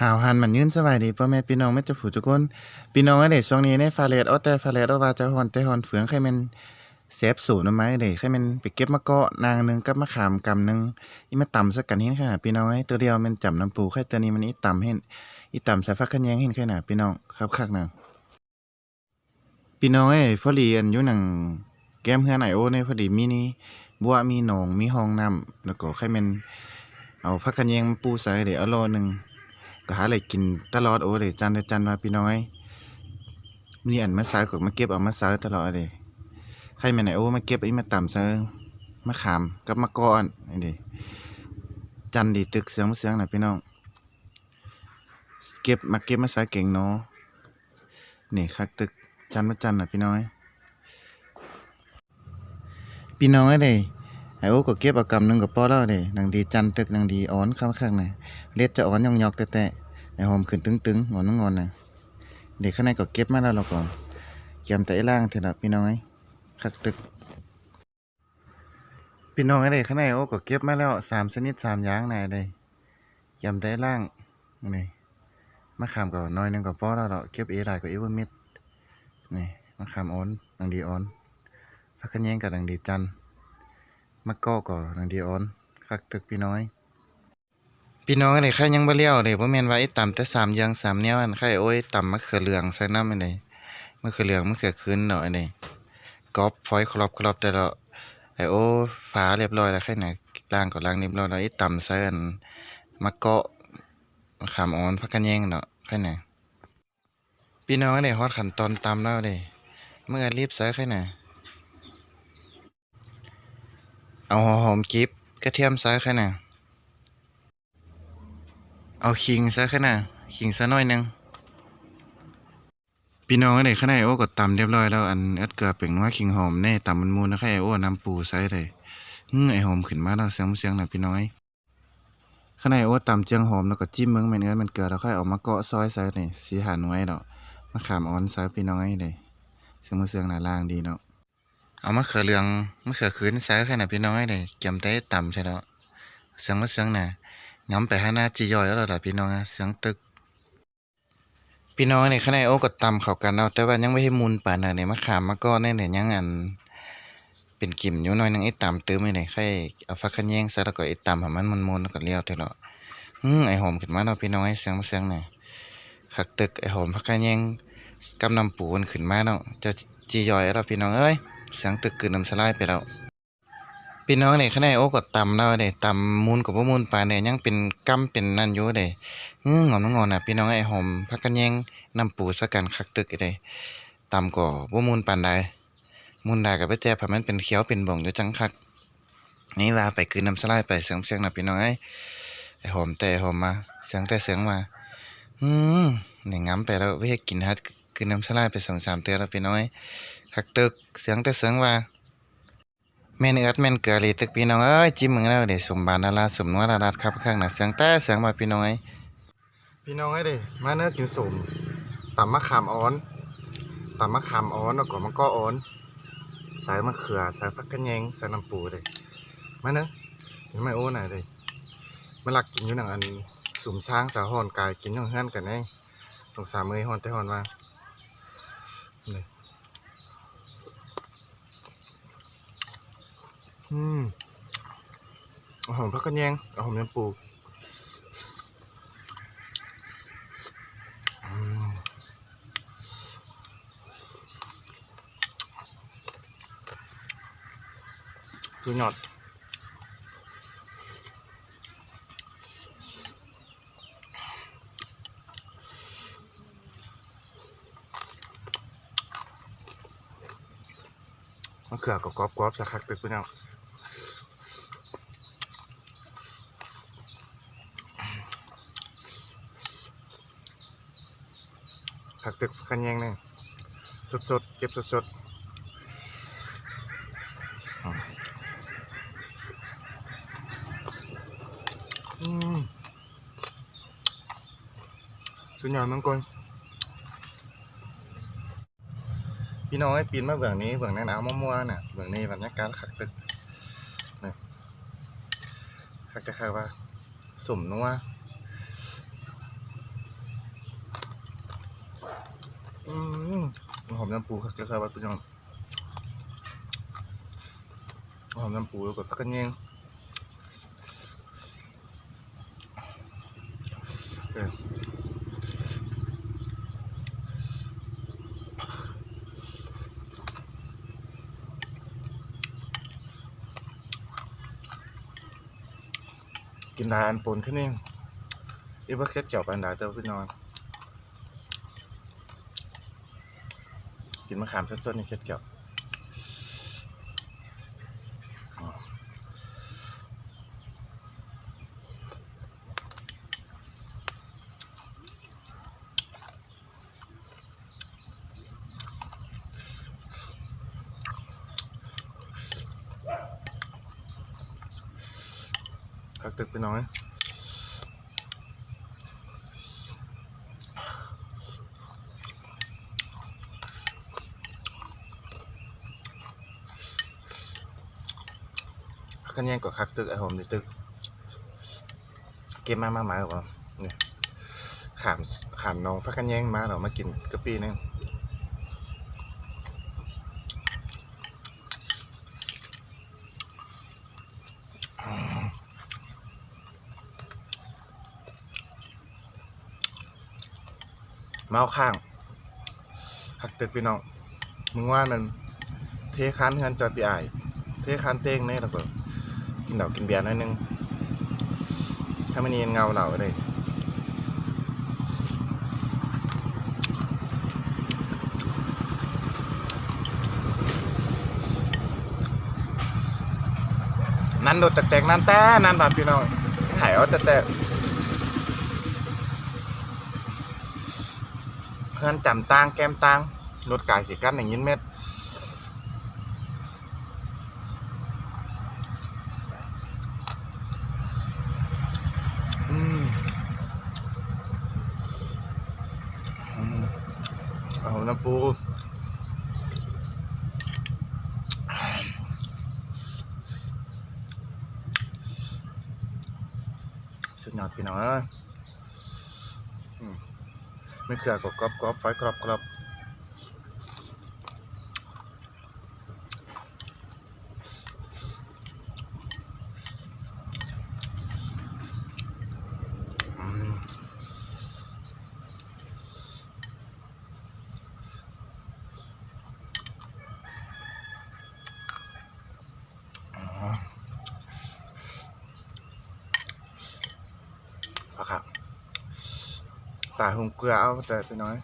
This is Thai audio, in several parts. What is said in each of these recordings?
หาวหันมันยืนสบายดีพ่อแม่พี่น้องแม่เจ้าผู้ทุกคนพี่น้องไอ้เด้ช่วงนี้ในฟาเลดเอาแต่ฟาเลดเอาว่าจะฮอนแต่ฮอนเฟืองใครแม่นเซฟสูตรนำไม้เด้ใครแม่นไปเก็บมะเกาะนางหนึงกับมะขามกำหนึงอีมาต่ำสักกันเห็นขนาดพี่น้องไอ้ตัวเดียวมันจำน้ำปูใครตัวนี้มันอีต่ำเห็นอีต่ำใส่ผักขะแยงเห็นขนาดพี่น้องครับคักนะพี่น้องเอ้พอดีอันอยู่หนังแก้มเฮือนไอโอเนี่ยพอดีมีนี่บัวมีหนองมีห้องน้ำแล้วก็ใครแม่นเอาผักขะแยงมาปูใส่เด้เอาโลหนึง ก็หาอะไรกินตลอดโอ้เลยจันทร์จันต์มาพี่น้อยมีอันมาสายก็มาเก็บเอามาสายตลอดเลยใครมาไหนโอ้มาเก็บไอ้มาต่ำเซะมาขามกับมาก้อนนี่ดิจันต์ดีตึกเสียงมาเสียงน่ะพี่น้อง เก็บมาเก็บมาสายเก่งเนาะนี่คักตึกจันต์มาจันทร์น่ะพี่น้อย พี่น้อยเลย ไอ้โอ้ก็เก็บอากำหนึงกับป้อแล้วเด้นางดีจันตึกนางดีอ้อนข้างข้างๆน่ะเล็ดจะอ่อนยองยอกแต่แต่ไอหอมขึ้นตึงตึงงอนงอนนะเด็กข้างในก็เก็บมาแล้วเราก็เกียมแต่ไอล่างเถอะนะพี่น้อยคักตึกพี่น้องไอ้เด็กข้างในโอ้ก็เก็บมาแล้วสามชนิดสามอย่างไหนเลยเกียมแต่ไอล่างนี่มะขามก็น้อยหนึงก็พอแล้วเราเก็บเอหลายก็เอเวอร์มิดนี่มะขามอ่อนดังดีอ่อนพักขะแยงกับดังดีจันทร์ มะกอกก็ดังดีออนคักตึกพี่น้อยพี่น้องนี่ใครยังบ่เลี้ยวเลยบ่แม่นว่าไอ้ต่ำแต่สามอย่างสามแนวอันใครโอ้ยต่ำมะเขือเหลืองใส่น้ำอันนี้มะเขือเหลืองมะเขือคืนเนาะอันนี้กอบฟอยครอบครอบแต่ละไอโอ้ฝาเรียบร้อยแล้วใครน่ะล้างก็ล้างเรียบร้อยแล้วไอ้ต่ำใส่อันมะเกาะขามอ่อนผักกะแยงเนาะใครน่ะพี่น้องนี่ฮอดขันตอนตำแล้วเด้เมื่อรีบใส่ใครน่ะ เอาหัวหอมกิ๊บกระเทียมใส่ใครน่ะเอาขิงซะขนาดขิงซะน่อยหนึงพี่น้องไอ้ข้างในโอ้ก็ตำเรียบร้อยแล้วอันเอ็ดเกลือเป่งนัวขิงหอมแน่ตำมันมูนนะค่ะไอโอ้น้ำปูใส่เลยอื้อไอหอมขึ้นมาแล้วเสียงเสียงหน่อยพี่น้อยข้างในโอ้ตำเจียงหอมแล้วก็จิ้มเมืองแม่นเอิ้นมันเกลือแล้วค่อยเอามาเกาะซอยใส่เลยสีหาน่วยดอกมะขามอ่อนใส่พี่น้อยเลยเสียงเสียงหนาล่างดีเนาะ เอามะเขือเหลืองมะเขือคืนใส่แค่ไหนพี่น้อยเลยเกี่ยมแต่ตำใช่แล้วเสียงเสียงน่ะย้ำไปให้หน้าจีย่อยแล้วล่ะพี่น้องเสียงตึก พี่น้องในข้างในโอ้ก็ตำเข้ากันเนาะแต่ว่ายังไม่ให้มุนป่านน่ะเนี่ยมะขามมะก้อนเนี่ยเนี่ยยังอันเป็นกิ่มอยู่น่อยนึงไอ้ตำตื้มไม่ได้ใครเอาฟักขะแยงใส่แล้วก็ไอ้ตำห้มันมุนๆแล้วก็เลี้ยวเท่าเนาะอืมไอ้หอมขึ้นมาเนาะพี่น้องไอ้เสียงเสียงเนี่ยคักตึกไอ้หอมฟักขะแยงกำนำปูนขึ้นมาเนาะจะจีย่อยแล้วพี่น้องเอ้ย เสียงตึกกลืนน้ำสลายไปแล้วพี่น้องเนี่ยข้างในโอ้ก็ตำแล้วเด้ตำมูลกับบ่มูลปานเนี่ยยังเป็นกำเป็นนั่นอยู่เด้อื้องอนงอนน่ะพี่น้องไอ้หอมพักกันแยงน้ำปูสักกันคักตึกเด้ตำก็บ่มูลปานใดมูลได้ก็ไปแจ่เพรามันเป็นเขียวเป็นบ่งอยู่จังคักนี่ว่าไปคืนน้ำสลายไปเสียงเสียงน่ะพี่น้องไอ้ไอ้หอมแต่หอมมาเสียงแต่เสียงมาอืมนี่ยงำไปแล้วไปเฮ็ดกินฮัดคืนน้ำสลายไป2-3เทื่อแล้วพี่น้อง คักตึกเสียงแต่เสียงว่าแม่นเอิดแม่นเกลือเลยตึกพี่น้องเอ้ยจิ้มมึงแล้วเดี๋ยวสมบานดาราสมนวดาราครับข้างหน้าเสียงแต่เสียงมาพี่น้องเอ้พี่น้องเอ้เด้มาเนื้อกินสมตำมะขามอ่อนตำมะขามอ่อนแล้วก็มะกออ่อนใส่มะเขือใส่ผักกะแยงใส่น้ำปูเด้มาเนื้อเห็นไหมโอ้น่ะเด้มาหลักกินอยู่หนังอันสุ่มช้างสาหอนกายกินอยู่เฮือนกันเองสงสารมือฮอนแต่ฮอนว่า อืมอหอมพักกันแยงอหอมยำปูอืมดูหยอดมะเขือก็กรอบๆสักคักตึกไปแล้ว ผัก ตึกผักกันแยงเนี่ยสดสดๆเก็บสดสดๆสุดยอดมังกรพี่น้องให้ปีนมาเบื้องนี้เบื้องหนาวๆมั่วๆน่ะเบื้องนี้บรรยากาศขักตึกนี่ขักแต่ค่ะว่าสุ่มนัว อืมหอมน้ำปูครับเจ้าครับว่าพี่น้องหอมน้ำปูแล้วก็พักกันแยงเออกินดาอันปนขึ้นเองอีว่าแค่เจียวปันดาเจ้าพี่น้อง กินมะขามสดๆนี่เค็ดเกี่ยวพักตึกไปน้อย คะแนนก็คักตึกไอ้ผมในตึก เกมมามาหมายหรอวเนี่ยขามขามน้องพักกันแย่งมาเรามากินกะปีนึงเมาข้างคักตึกพี่น้อง มึงว่ามันเทคานเฮือนจอดปีไอเทคานเต้งเนี่ยแล้วก็ กินเหล้ากินเบียร์น่อยนึงถ้ามันเนียนเงาเหล่าเลยนั่นโดดแตกๆนั่นแต่นั่นบาดพี่น้องหายเอาแต่แต่เพื่อนจำตังแก้มตังรถกายเขี่กันอย่างยินเม็ด อืมอืมเอา น้ำปูสุดยอดพี่น้องเอ้ยอืมไม่เกลือกรอบกรอบไฟกรอบกรอบอืมอ๋อเอาครับ ตาหงเกลือเอาแต่ไปน้อย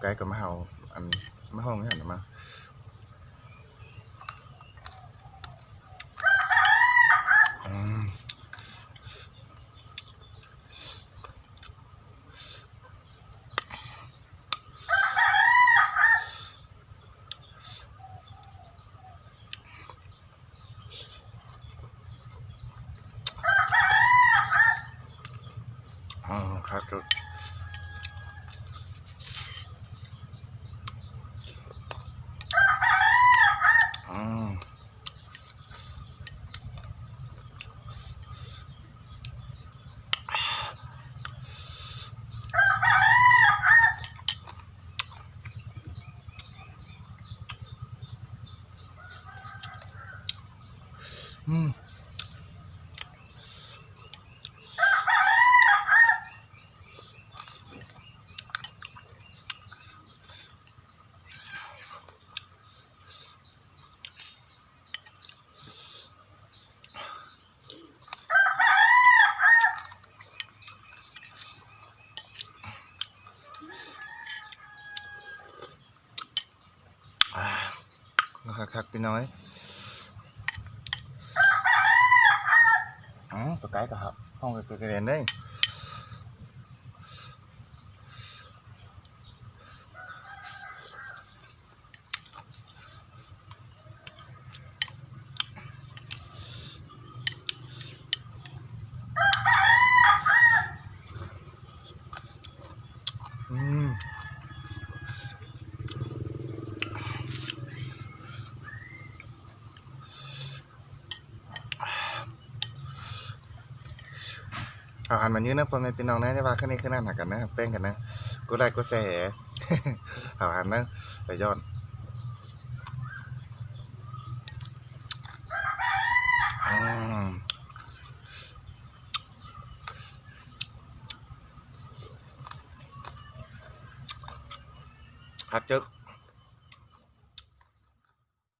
ไกลกับมะเฮาอันมะห้องนี่หันมาอืม อ๋อครับครับอืมอืมอ่านะ ครับครับพี่น้อยอ๋อตัวไก่ก็ครับห้องก็กระเด็นได้อืม เอาหันมายืนนะพ่อแม่พี่น้องนะได้ว่าคันนี้คือหน้าหนักกันนะแป้งกันนะกูได้กูแซ่เอาหันนะไปย้อนครับจึก